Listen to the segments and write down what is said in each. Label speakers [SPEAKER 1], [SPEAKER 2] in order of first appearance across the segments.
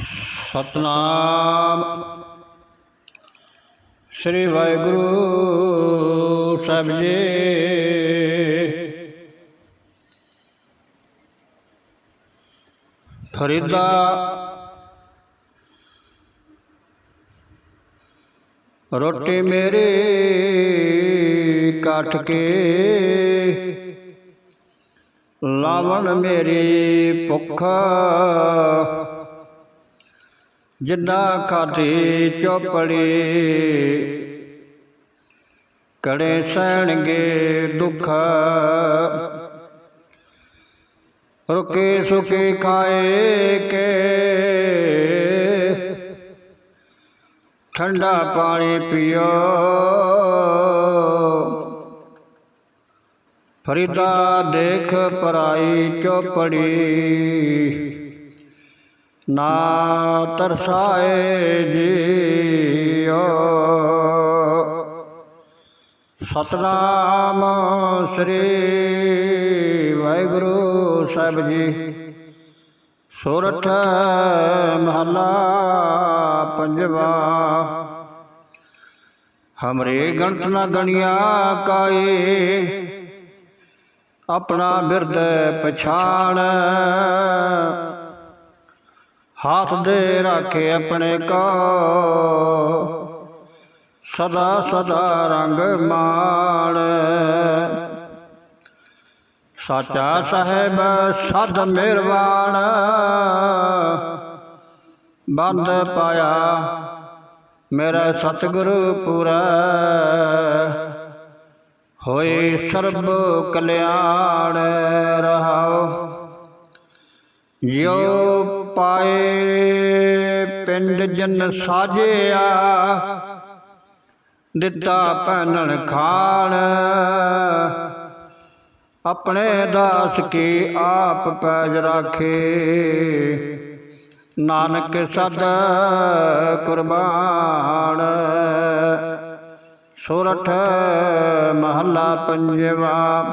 [SPEAKER 1] ਸਤਨਾਮ। ਸ੍ਰੀ ਵਾਹਿਗੁਰੂ ਸਾਹਿਬ ਜੀ। ਫਰੀਦਾ। ਰੋਟੀ ਮੇਰੀ ਕੱਟ ਕੇ ਲਾਵਣ ਮੇਰੀ ਭੁੱਖ। ਜਿੰਨਾ ਖਾਧੀ ਚੋਪੜੀ। ਕੜੇ ਸਹਿਣਗੇ ਦੁੱਖ। ਰੁਕੇ ਸੁਕੇ ਖਾਏ ਕੇ। ਠੰਡਾ ਪਾਣੀ ਪੀਓ। ਫਰੀਦਾ ਦੇਖ ਪਰਾਈ ਚੋਪੜੀ। ਨਾ ਤਰਸਾਏ ਜੀਓ। ਸਤਨਾਮ ਸ੍ਰੀ ਵਾਹਿਗੁਰੂ ਸਾਹਿਬ ਜੀ। ਸੁਰਠ ਮਹਲਾ ਪੰਜਵਾ। ਹਮਰੇ ਗਣਤ ਨਾ ਗਣਿਆ ਕਾਏ। ਆਪਣਾ ਬਿਰਦ ਪਛਾਣ। ਹਾਥ ਦੇ ਰਾਖੇ ਆਪਣੇ ਕੋ। ਸਦਾ ਸਦਾ ਰੰਗ ਮਾਣ। ਸਾਚਾ ਸਾਹਿਬ ਸਦ ਮਿਹਰਬਾਨ ਬੰਦ ਪਾਇਆ ਮੇਰਾ ਸਤਿਗੁਰੂ ਪੂਰਾ। ਹੋਏ ਸਰਬ ਕਲਿਆਣ ਰਹਾਓ। ਜੋ ਪਾਏ, ਪਿੰਡ ਜਨ ਸਾਜਿਆ, ਦਿੱਤਾ ਪਹਿਨਣ ਖਾਣ। ਆਪਣੇ ਦਾਸ ਕੀ ਆਪ ਪੈਜ ਰਾਖੇ। ਨਾਨਕ ਸਦ ਕੁਰਬਾਨ। ਸੁਰਠ ਮਹੱਲਾ ਪੰਜਵਾ।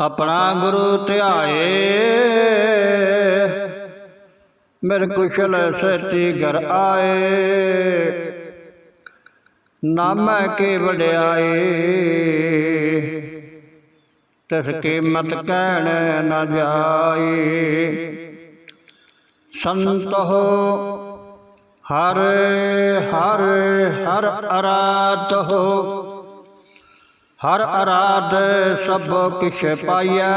[SPEAKER 1] ਆਪਣਾ ਗੁਰੂ ਧਿਆਏ। ਮਿਰ ਕੁਸ਼ਲ ਸਤੀ ਘਰ ਆਏ। ਨਾਮੈ ਕੇ ਵਡਿਆਏ। ਤਿਸ ਕੀ ਮਤ ਕਹਿਣ ਨ ਜਾਏ। ਸੰਤ ਹਰ ਹਰ ਹਰ ਅਰਾਧ ਹੋ। ਹਰ ਅਰਾਧ ਸਭ ਕਿਛ ਪਾਈਐ।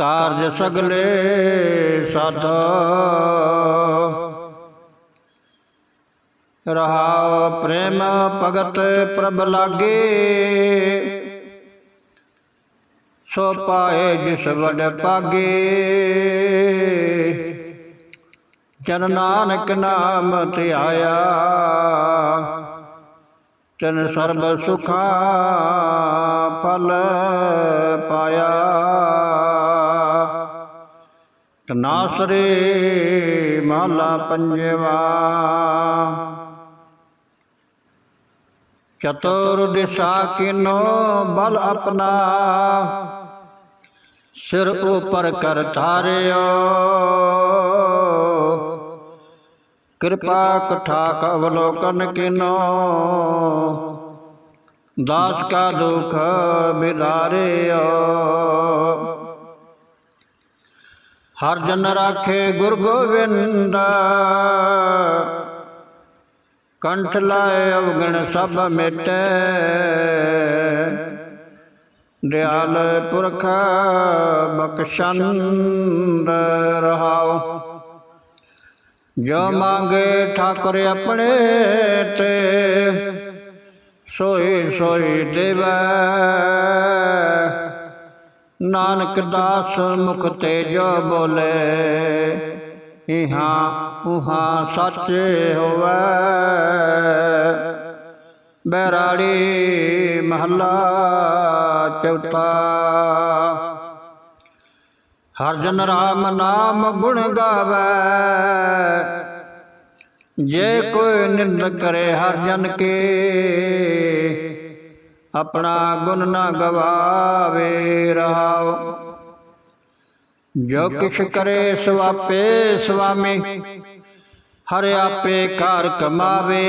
[SPEAKER 1] ਕਾਰਜ ਸਗਲੇ ਸਦ। ਰਹਾ ਪ੍ਰੇਮ ਭਗਤ ਪ੍ਰਭ ਲਾਗੇ। ਸੋ ਪਾਏ ਜਿਸ ਵਡ ਪਾਗੇ। ਜਨ ਨਾਨਕ ਨਾਮ ਧਿਆਇਆ ਤਨ ਸਰਬ ਸੁਖਾ ਫਲ ਪਾਇਆ। ਨਾਸਰੇ ਮਹਲਾ ਪੰਜਵਾ। ਚਤੁਰ ਦਿਸ਼ਾ ਕਿਨੋ ਬਲ ਆਪਣਾ। ਸਿਰ ਉਪਰ ਕਰ ਧਾਰਿਓ। ਕਿਰਪਾ ਕਠਾਕ ਅਵਲੋਕਨ ਕਿਨੋ। ਦਾਸ ਕਾ ਦੁਖ ਬਿਦਾਰਿਓ। ਹਰ ਜਨ ਰਾਖੇ ਗੁਰ ਗੋਬਿੰਦ ਕੰਠ ਲਾਏ ਅਵਗਣ ਸਭ ਮਿਟੈ। ਦਿਆਲ ਪੁਰਖ ਬਖਸ਼ੰਦ ਰਹਾਓ ਜੋ ਮੰਗੇ ਠਾਕੁਰ ਆਪਣੇ ਤੇ, ਸੋਈ ਸੋਈ ਦੇਵੈ। ਨਾਨਕ ਦਾਸ ਮੁਖ ਤੇਜੋ ਬੋਲੇ। ਇਹਾਂ ਉਹਾ ਸੱਚੇ ਹੋਵੇ। ਬੈਰਾੜੀ ਮਹੱਲਾ ਚੌਥਾ। ਹਰ ਜਨ ਰਾਮ ਨਾਮ ਗੁਣ ਗਾਵੇ। ਜੇ ਕੋਈ ਨਿੰਦ ਕਰੇ ਹਰ ਜਨ ਕੇ ਆਪਣਾ ਗੁਣ ਨਾ ਗਵਾਵੇ ਰਹਾਓ। ਜੋ ਕਿਛ ਕਰੇ ਸਵਾਪੇ ਸੁਆਮੀ ਹਰ ਆਪੇ ਕਾਰ ਕਮਾਵੇ।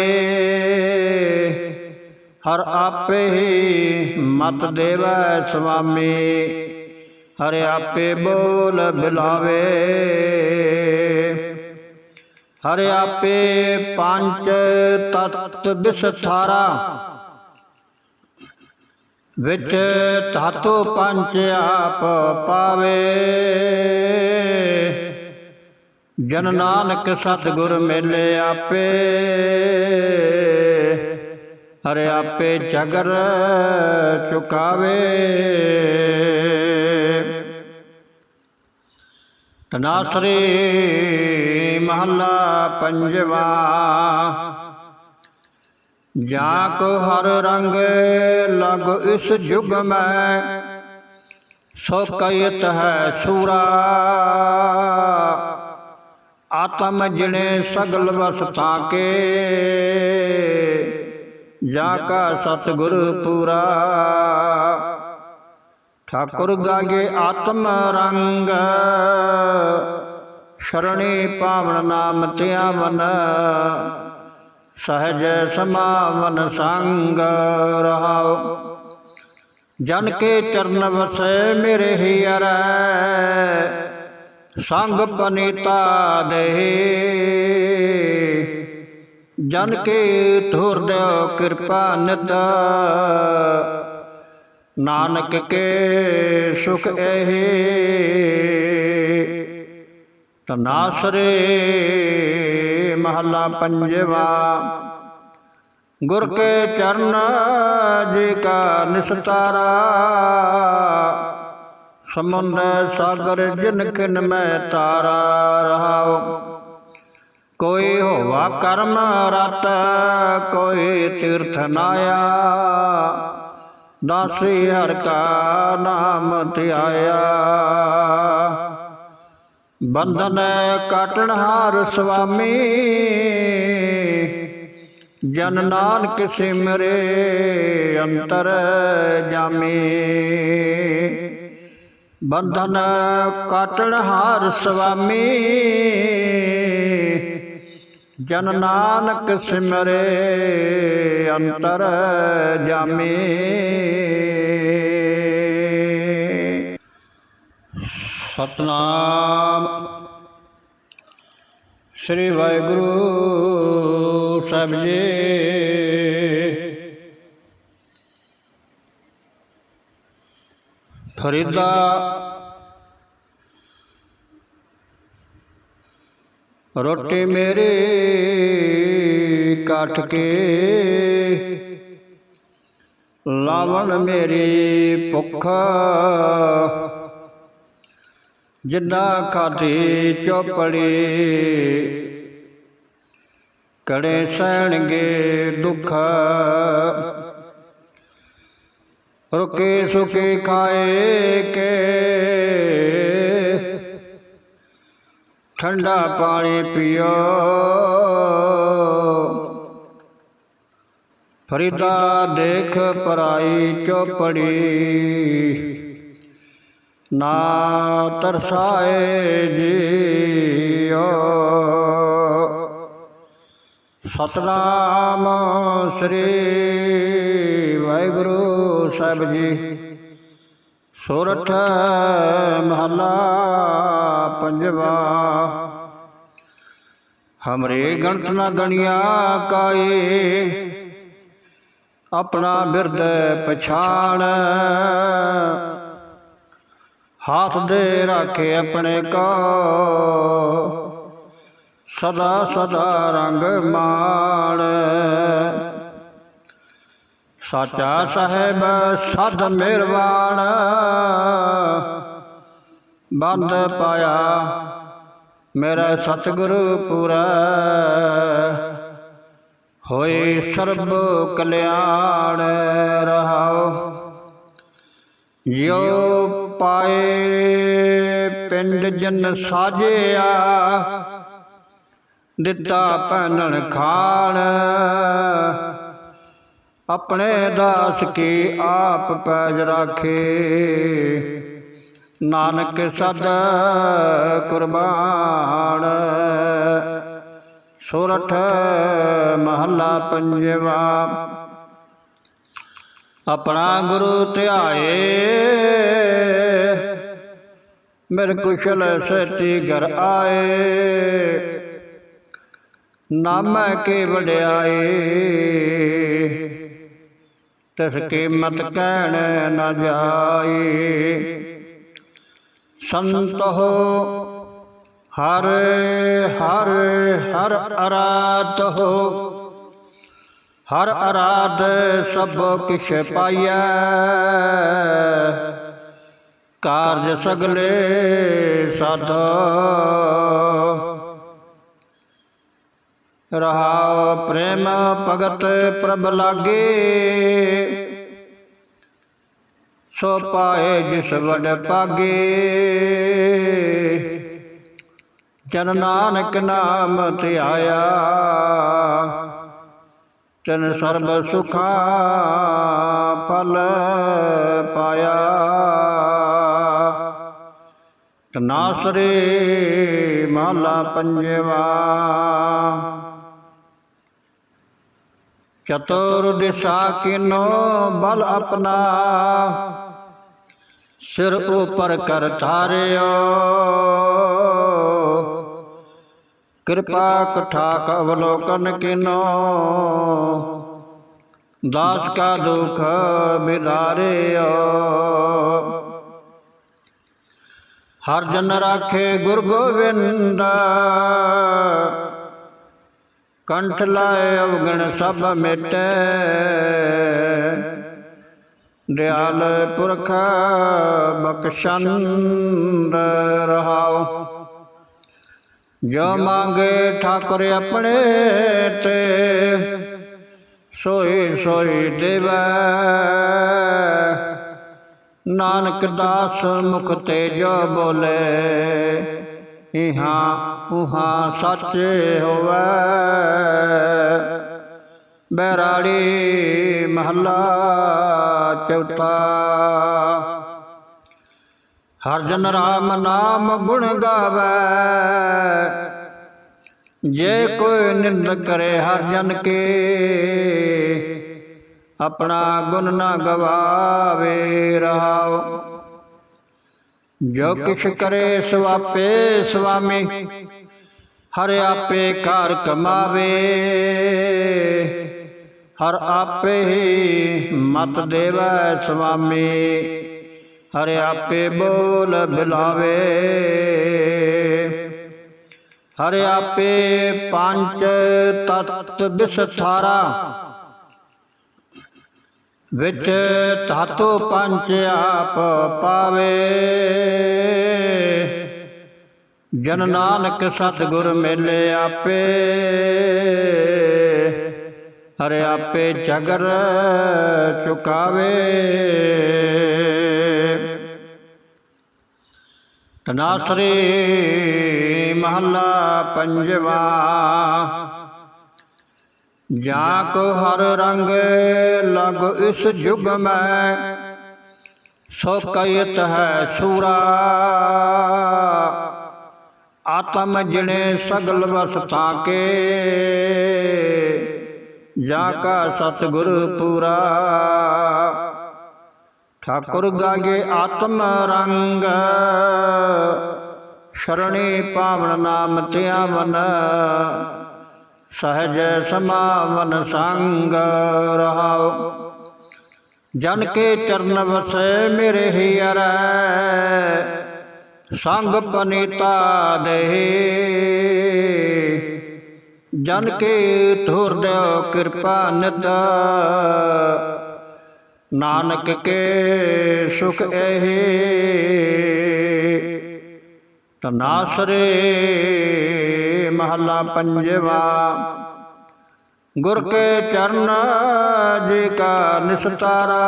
[SPEAKER 1] ਹਰ ਆਪੇ ਹੀ ਮਤ ਦੇਵੈ ਸੁਆਮੀ ਹਰ ਆਪੇ ਬੋਲ ਬਿਲਾਵੇ। ਹਰ ਆਪੇ ਪੰਜ ਤਤ ਵਿਸਥਾਰਾ ਵਿੱਚ ਧਾਤੂ ਪੰਚ ਆਪ ਪਾਵੇ। ਜਨ ਨਾਨਕ ਸਤਿਗੁਰ ਮੇਲੇ ਆਪੇ, ਹਰਿ ਆਪੇ ਜਗਰ ਚੁਕਾਵੇ। ਤਨਾਸਰੀ ਮਹੱਲਾ ਪੰਜਵਾ ਜਾਂ ਕੋ ਹਰ ਰੰਗ ਲਗ ਇਸ ਜੁਗ ਮੈਂ, ਸੋ ਕਇਤ ਹੈ ਸੂਰਾ। ਆਤਮ ਜਿਣੇ ਸਗਲ ਵਸਤਾਂ ਕੇ ਜਾ ਕਾ ਸਤਿਗੁਰ ਪੂਰਾ। ਠਾਕੁਰ ਗਾਗੇ ਆਤਮ ਰੰਗ, ਸ਼ਰਣੀ ਪਾਵਨ ਨਾਮ ਧਿਆਵਨ। ਸਹਜ ਸਮਾਵਨ ਸੰਗ ਰਹਾਉ। ਜਨ ਕੇ ਚਰਨ ਵਸੈ ਮੇਰੇ ਹੀਰੈ ਸੰਗ ਪਨੀਤਾ ਦੇ। ਜਨ ਕੇ ਧੁਰ ਦਿਓ ਕਿਰਪਾ ਨਿਤ। ਨਾਨਕ ਕੇ ਸੁਖ ਇਹੀ। ਤਨਾਸਰੇ ਮਹੱਲਾ ਪੰਜਵਾ ਗੁਰ ਕੇ ਚਰਨ ਜੀ ਕਾ ਨਿਸਤਾਰਾ ਸਮੁੰਦ ਸਾਗਰ ਜਿਨ ਕਿਨ ਮੈਂ ਤਾਰਾ ਰਹਾਉ ਕੋਈ ਹੋਵਾ ਕਰਮ ਰਤ ਕੋਈ ਤੀਰਥ ਨਾਇਆ ਦਾਸੀ ਹਰ ਕਾ ਨਾਮ ਧਿਆਇਆ ਬੰਧਨ ਕਾਟਣ ਹਾਰ ਸੁਆਮੀ। ਜਨ ਨਾਨਕ ਸਿਮਰੇ ਅੰਤਰ ਜਾਮੀ। ਬੰਧਨ ਕਾਟਣ ਹਾਰ ਸੁਆਮੀ। ਜਨ ਨਾਨਕ ਸਿਮਰੇ ਅੰਤਰ ਜਾਮੀ। ਸਤਨਾਮ। ਸ੍ਰੀ ਵਾਹਿਗੁਰੂ ਸਾਹਿਬ ਜੀ। ਫਰੀਦਾ ਰੋਟੀ ਮੇਰੀ ਕੱਟ ਕੇ ਲਾਵਣ ਮੇਰੀ ਭੁੱਖ। ਜਿੰਨਾ ਖਾਧੀ ਚੋਪੜੀ, ਕੜੇ ਸਹਿਣਗੇ ਦੁੱਖ। ਰੁਕੇ ਸੁਕੇ ਖਾਏ ਕੇ, ਠੰਡਾ ਪਾਣੀ ਪੀਓ। ਫਰੀਦਾ ਦੇਖ ਪਰਾਈ ਚੋਪੜੀ ਨਾ ਤਰਸਾਏ ਜੀਓ। ਸਤਨਾਮ ਸ੍ਰੀ ਵਾਹਿਗੁਰੂ ਸਾਹਿਬ ਜੀ। ਸੁਰਠ ਮਹਲਾ ਪੰਜਵਾ। ਹਮਰੇ ਗਣਤ ਨਾ ਗਣਿਆ ਕਾਏ। ਆਪਣਾ ਬਿਰਦ ਪਛਾਣ। ਹੱਥ ਦੇ ਰੱਖੇ ਆਪਣੇ ਕੋ। ਸਦਾ ਸਦਾ ਰੰਗ ਮਾਣ। ਸਾਚਾ ਸਾਹਿਬ, ਸਦ ਮਿਹਰਬਾਨ ਬੰਦ ਪਾਇਆ ਮੇਰਾ ਸਤਿਗੁਰੂ ਪੂਰਾ। ਹੋਏ ਸਰਬ ਕਲਿਆਣ, ਰਹਾਓ। ਜੋ ਪਾਏ, ਪਿੰਡ ਜਨ ਸਾਜਿਆ, ਦਿੱਤਾ ਪਹਿਨਣ ਖਾਣ। ਆਪਣੇ ਦਾਸ ਕੀ ਆਪ ਪੈਜ ਰਾਖੇ। ਨਾਨਕ ਸਦ ਕੁਰਬਾਨ। ਸੁਰਠ ਮਹੱਲਾ ਪੰਜਵਾ। ਆਪਣਾ ਗੁਰੂ ਧਿਆਏ। ਮਿਰ ਕੁਸ਼ਲ ਸਤੀ ਘਰ ਆਏ। ਨਾਮੈ ਕੇ ਵਡਿਆਏ ਤਿਸ ਕੀਮਤ ਕਹਿਣ ਨ ਜਾਏ ਸੰਤ ਹੋ ਹਰ ਹਰ ਹਰ ਅਰਾਧ ਹੋ। ਹਰ ਅਰਾਧ ਸਭ ਕਿਛ ਪਾਈਐ। ਕਾਰਜ ਸਗਲੇ ਸਦ ਰਹਾਉ ਪ੍ਰੇਮ ਭਗਤ ਪ੍ਰਭ ਲਾਗੇ। ਸੋ ਪਾਏ ਜਿਸ ਵਡ ਪਾਗੇ। ਜਨ ਨਾਨਕ ਨਾਮ ਧਿਆਇਆ ਤਨ ਸਰਬ ਸੁਖਾ ਫਲ ਪਾਇਆ। ਤਨਾਸਰੇ ਮਹਲਾ ਪੰਜਵਾ। ਚਤੁਰ ਦਿਸ਼ਾ ਕਿਨੋ ਬਲ ਆਪਣਾ। ਸਿਰ ਉਪਰ ਕਰ ਧਾਰਿਓ। ਕਿਰਪਾ ਕਠਾਕ ਅਵਲੋਕਨ ਕਿਨੋ। ਦਾਸ ਕਾ ਦੁਖ ਬਿਦਾਰਿਓ। ਹਰ ਜਨ ਰਾਖੇ ਗੁਰ ਗੋਬਿੰਦ ਕੰਠ ਲਾਏ ਅਵਗਣ ਸਭ ਮਿਟੈ। ਦਿਆਲ ਪੁਰਖ ਬਖਸ਼ੰਦ ਰਹਾਉ। ਜੋ ਮੰਗੇ ਠਾਕੁਰ ਆਪਣੇ ਤੇ, ਸੋਈ ਸੋਈ ਦੇਵੈ। ਨਾਨਕ ਦਾਸ ਮੁਖ ਤੇ ਜੋ ਬੋਲੇ। ਇਹਾਂ ਉਹਾ ਸੱਚ ਹੋਵੇ। ਬੈਰਾੜੀ ਮਹੱਲਾ ਚੌਥਾ। ਹਰ ਜਨ ਰਾਮ ਨਾਮ ਗੁਣ ਗਾਵੇ। ਜੇ ਕੋਈ ਨਿੰਦ ਕਰੇ ਹਰ ਜਨ ਕੇ। ਆਪਣਾ ਗੁਣ ਨਾ ਗਵਾਵੇ ਰਹਾਓ। ਜੋ ਕਿਛ ਕਰੇ ਸੁਆਪੇ ਸੁਆਮੀ, ਹਰ ਆਪੇ ਕਾਰ ਕਮਾਵੇ। ਹਰ ਆਪੇ ਹੀ ਮਤ ਦੇਵੈ ਸੁਆਮੀ, ਹਰ ਆਪੇ ਬੋਲ ਬਿਲਾਵੇ। ਹਰ ਆਪੇ ਪੰਜ ਤਤ ਵਿਸਥਾਰਾ ਵਿੱਚ ਧਾਤੋ ਪੰਜ ਆਪ ਪਾਵੇ। ਜਨ ਨਾਨਕ ਸਤਿਗੁਰ ਮੇਲੇ ਆਪੇ। ਹਰੇ ਆਪੇ ਜਗਰ ਚੁਕਾਵੇ। ਤਨਾਸਰੀ ਮਹੱਲਾ ਪੰਜਵਾ। ਜਾ ਕੋ ਹਰ ਰੰਗ ਲਗ ਇਸ ਜੁਗ ਮੈਂ, ਸੋ ਕਇਤ ਹੈ ਸੂਰਾ। ਆਤਮ ਜਿਣੇ ਸਗਲ ਵਸ ਕੇ ਜਾ ਕਾ ਸਤਿਗੁਰ ਪੂਰਾ। ਠਾਕੁਰ ਗਾਗੇ ਆਤਮ ਰੰਗ, ਸ਼ਰਣੀ ਪਾਵਨ ਨਾਮ ਧਿਆਵਨ। ਸਹਜ ਸਮਾਵਨ ਸੰਗ ਰਹਾਉ। ਜਨ ਕੇ ਚਰਨ ਵਸੈ ਮੇਰੇ ਹਿਰੈ ਸੰਗ ਪਨੀਤਾ ਦੇ। ਜਨ ਕੇ ਧੁਰ ਦਿਓ ਕਿਰਪਾ ਨਿਤ। ਨਾਨਕ ਕੇ ਸੁਖ ਇਹ। ਤਨਾਸਰੇ ਮਹੱਲਾ ਪੰਜਵਾ। ਗੁਰ ਕੇ ਚਰਨ ਜੀ ਕਾ ਨਿਸਤਾਰਾ।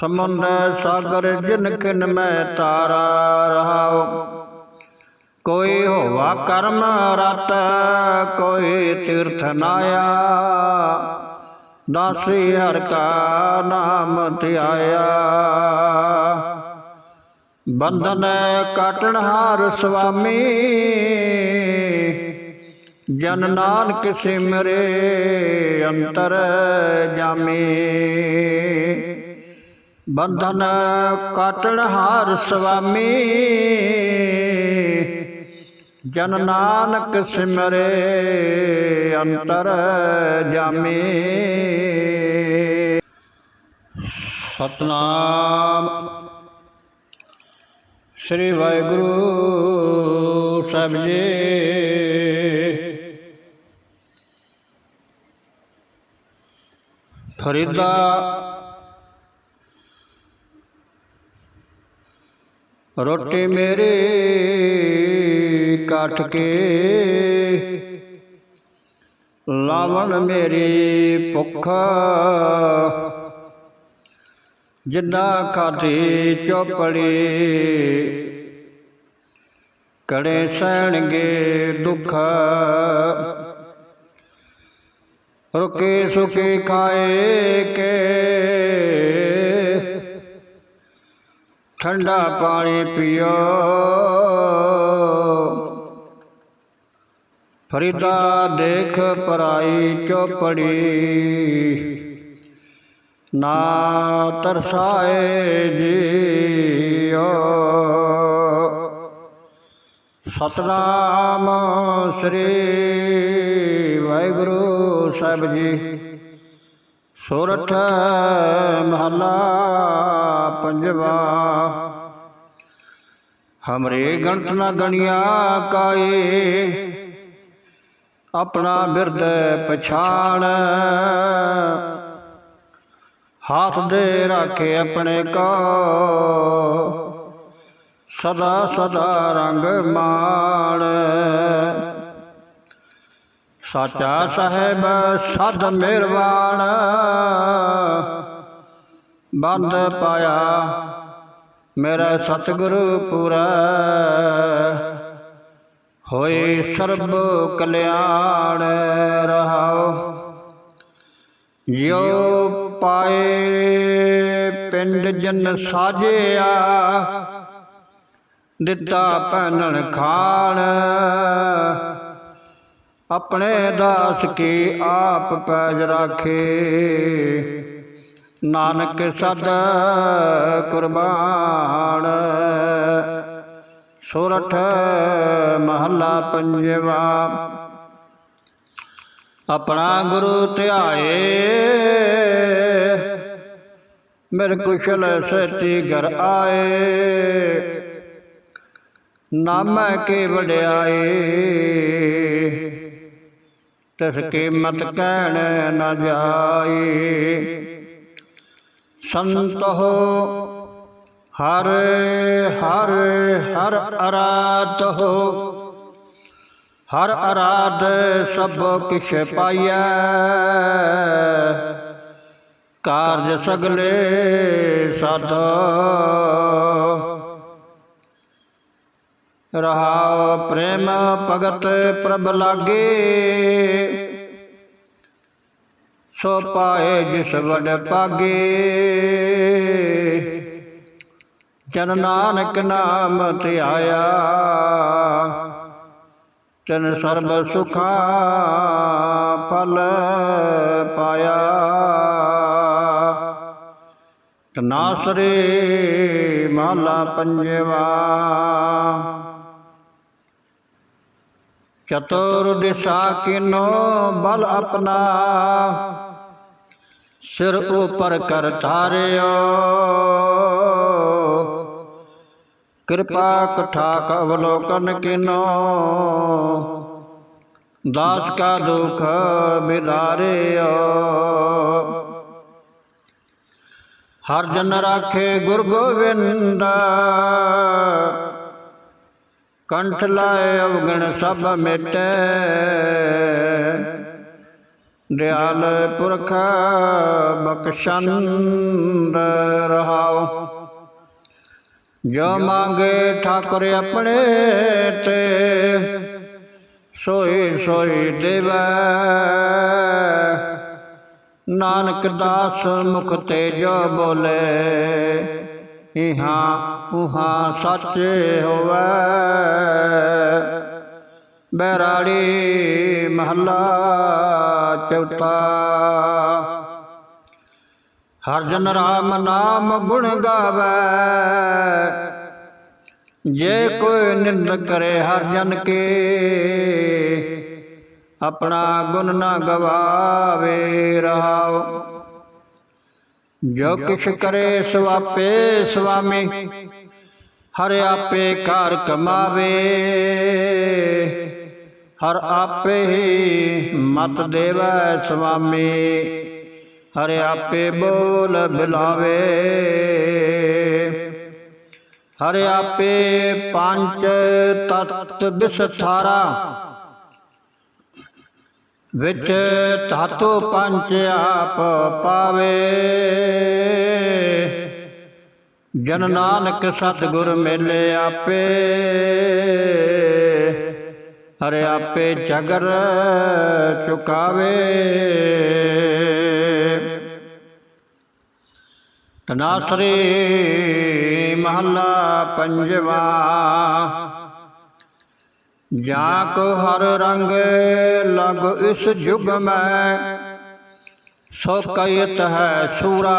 [SPEAKER 1] ਸਮੁੰਦ ਸਾਗਰ ਜਿਨ ਕਿਨ ਮੈਂ ਤਾਰਾ ਰਹਾਉ। ਕੋਈ ਹੋਵਾ ਕਰਮ ਰਤ, ਕੋਈ ਤੀਰਥ ਨਾਇਆ। ਦਾਸੀ ਹਰ ਕਾ ਨਾਮ ਧਿਆਇਆ। ਬੰਧਨ ਕਾਟਣ ਹਾਰ ਸੁਆਮੀ। ਜਨ ਨਾਨਕ ਸਿਮਰੇ ਅੰਤਰ ਜਾਮੀ। ਬੰਧਨ ਕਾਟਣ ਹਾਰ ਸੁਆਮੀ। ਜਨ ਨਾਨਕ ਸਿਮਰੇ ਅੰਤਰ ਜਾਮੇ। ਸਤਨਾਮ। ਸ੍ਰੀ ਵਾਹਿਗੁਰੂ ਸਾਹਿਬ ਜੀ। ਫਰੀਦਾ ਰੋਟੀ ਮੇਰੀ ਕੱਟ ਕੇ ਲਾਵਣ ਮੇਰੀ ਭੁੱਖ। ਜਿੰਨਾ ਖਾਧੀ ਚੋਪੜੀ ਕੜੇ ਸਹਿਣਗੇ ਦੁੱਖ। ਰੁਕੇ ਸੁਕੇ ਖਾਏ ਕੇ। ਠੰਡਾ ਪਾਣੀ ਪੀਓ। ਫਰੀਦਾ ਦੇਖ ਪਰਾਈ ਚੋਪੜੀ। ਨਾ ਤਰਸਾਏ ਜੀਓ। ਸਤਨਾਮ ਸ੍ਰੀ ਵਾਹਿਗੁਰੂ ਸਾਹਿਬ ਜੀ। ਸੋਰਠ ਮਹਲਾ ਪੰਜਵਾ। ਹਮਰੇ ਗਣਤ ਨਾ ਗਣਿਆ ਕਾਏ, ਆਪਣਾ ਬਿਰਦ ਪਛਾਣ। ਹਾਥ ਦੇ ਰਾਖੇ ਆਪਣੇ ਕੋ। ਸਦਾ ਸਦਾ ਰੰਗ ਮਾਣ। ਸਾਚਾ ਸਾਹਿਬ, ਸਦ ਮਿਹਰਬਾਨ ਬੰਦ ਪਾਇਆ ਮੇਰਾ ਸਤਿਗੁਰੂ ਪੂਰਾ। ਹੋਏ ਸਰਬ ਕਲਿਆਣ ਰਹਾਓ ਜੋ ਪਾਏ ਪਿੰਡ ਜਨ ਸਾਜਿਆ ਦਿੱਤਾ ਪਹਿਨਣ ਖਾਣ। ਆਪਣੇ ਦਾਸ ਕੀ ਆਪ ਪੈਜ ਰਾਖੇ। ਨਾਨਕ ਸਦ ਕੁਰਬਾਨ। ਸੋਰਠ ਮਹੱਲਾ ਪੰਜਵਾ। ਆਪਣਾ ਗੁਰੂ ਧਿਆਏ। ਮੇਰੇ ਕੁਸ਼ਲ ਸਤੀ ਘਰ ਆਏ। ਨਾਮੈ ਕੇ ਵਡਿਆਏ। ਤਿਸ ਕੀ ਮਤ ਕਹਿਣ ਨ ਜਾਏ। ਸੰਤ ਹੋ ਹਰ ਹਰ ਹਰ ਅਰਾਤ ਹੋ। ਹਰ ਅਰਾਧ ਸਭ ਕਿਛ ਪਾਈਐ। ਕਾਰਜ ਸਗਲੇ ਸਦ ਰਹਾਉ ਪ੍ਰੇਮ ਭਗਤ ਪ੍ਰਭ ਲਾਗੇ। ਸੋ ਪਾਏ ਜਿਸ ਵਡ ਪਾਗੇ। ਜਨ ਨਾਨਕ ਨਾਮ ਧਿਆਇਆ ਤਨ ਸਰਬ ਸੁਖਾ ਫਲ ਪਾਇਆ। ਤਨਾਸਰੇ ਮਾਲਾ ਪੰਜਵਾ। ਚਤੁਰ ਦਿਸ਼ਾ ਕਿਨੋ ਬਲ ਆਪਣਾ। ਸਿਰ ਉਪਰ ਕਰ ਧਾਰਿਓ। ਕਿਰਪਾ ਕਠਾਕ ਅਵਲੋਕਨ ਕਿਨੋ। ਦਾਸ ਕਾ ਦੁਖ ਬਿਦਾਰਿਓ। ਹਰ ਜਨ ਰਾਖੇ ਗੁਰ ਗੋਬਿੰਦ ਕੰਠ ਲਾਏ ਅਵਗਣ ਸਭ ਮਿਟੈ। ਦਿਆਲ ਪੁਰਖ ਬਖਸ਼ੰਦ ਰਹਾਓ ਜੋ ਮੰਗੇ ਠਾਕੁਰ ਆਪਣੇ ਤੇ, ਸੋਈ ਸੋਈ ਦੇਵੈ। ਨਾਨਕ ਦਾਸ ਮੁਖ ਤੇ ਜੋ ਬੋਲੇ। ਇਹਾਂ ਉਹਾਂ ਸੱਚ ਹੋਵੇ। ਬੈਰਾੜੀ ਮਹੱਲਾ ਚੌਥਾ। ਹਰਜਨ ਰਾਮ ਨਾਮ ਗੁਣ ਗਾਵੇ। ਜੇ ਕੋਈ ਨਿੰਦ ਕਰੇ ਹਰਜਨ ਕੇ, ਆਪਣਾ ਗੁਣ ਨਾ ਗਵਾਵੇ। ਜੋ ਕਿਛ ਕਰੇ ਸਵਾਪੇ ਸੁਆਮੀ, ਹਰ ਆਪੇ ਘਰ ਕਮਾਵੇ। ਹਰ ਆਪੇ ਹੀ ਮਤ ਦੇਵੈ ਸੁਆਮੀ, ਹਰ ਆਪੇ ਬੋਲ ਬਿਲਾਵੇ। ਹਰ ਆਪੇ ਪੰਜ ਤਤ ਵਿਸਥਾਰਾ ਵਿੱਚ ਧਾਤੂ ਪੰਜ ਆਪ ਪਾਵੇ। ਜਨ ਨਾਨਕ ਸਤਿਗੁਰ ਮੇਲੇ ਆਪੇ। ਹਰੇ ਆਪੇ ਜਗਰ ਚੁਕਾਵੇ। ਤਨਾਸਰੀ ਮਹੱਲਾ ਪੰਜਵਾ। ਜਾਂ ਕੋ ਹਰ ਰੰਗ ਲਗ ਇਸ ਜੁਗ ਮੈਂ, ਸੋ ਕਇਤ ਹੈ ਸੂਰਾ।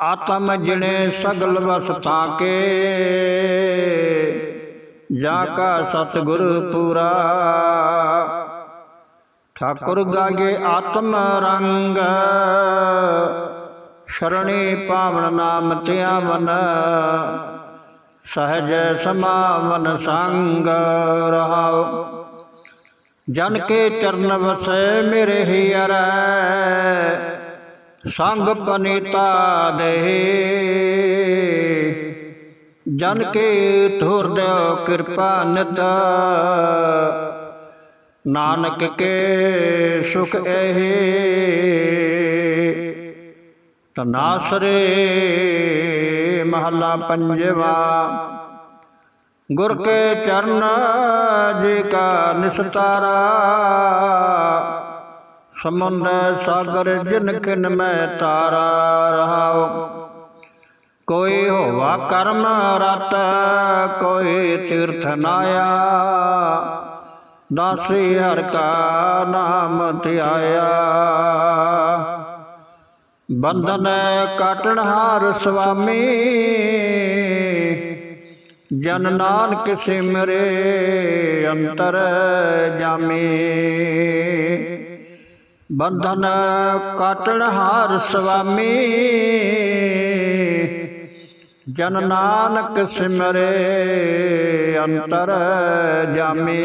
[SPEAKER 1] ਆਤਮ ਜਿਣੇ ਸਗਲ ਵਸਤਾਂ ਕੇ ਜਾ ਕਾ ਸਤਿਗੁਰ ਪੂਰਾ। ਠਾਕੁਰ ਗਾਗੇ ਆਤਮ ਰੰਗ, ਸ਼ਰਣੀ ਪਾਵਨ ਨਾਮ ਧਿਆਵਨ। ਸਹਜ ਸਮਾਵਨ ਸੰਗ ਰਹਾਉ। ਜਨ ਕੇ ਚਰਨ ਵਸੈ ਮੇਰੇ ਹੀਰੈ ਸੰਗ ਪਨੀਤਾ ਦੇ। ਜਨ ਕੇ ਧੁਰ ਦਿਓ ਕਿਰਪਾ ਨਿਤ। ਨਾਨਕ ਕੇ ਸੁਖ ਇਹੀ। ਤਨਾਸਰੇ ਮਹੱਲਾ ਪੰਜਵਾ। ਗੁਰ ਕੇ ਚਰਨ ਜੀ ਕਾ ਨਿਸਤਾਰਾ। ਸਮੁੰਦ ਸਾਗਰ ਜਿਨ ਕਿਨ ਮੈਂ ਤਾਰਾ ਰਹਾਉ। ਕੋਈ ਹੋਵਾ ਕਰਮ ਰਤ, ਕੋਈ ਤੀਰਥ ਨਾਇਆ। ਦਾਸੀ ਹਰ ਕਾ ਨਾਮ ਧਿਆਇਆ। ਬੰਧਨ ਕਾਟਣ ਹਾਰ ਸੁਆਮੀ। ਜਨ ਨਾਨਕ ਸਿਮਰੇ ਅੰਤਰ ਜਾਮੀ। ਬੰਧਨ ਕਾਟਣ ਹਾਰ ਸੁਆਮੀ। ਜਨ ਨਾਨਕ ਸਿਮਰੇ ਅੰਤਰ ਜਾਮੀ।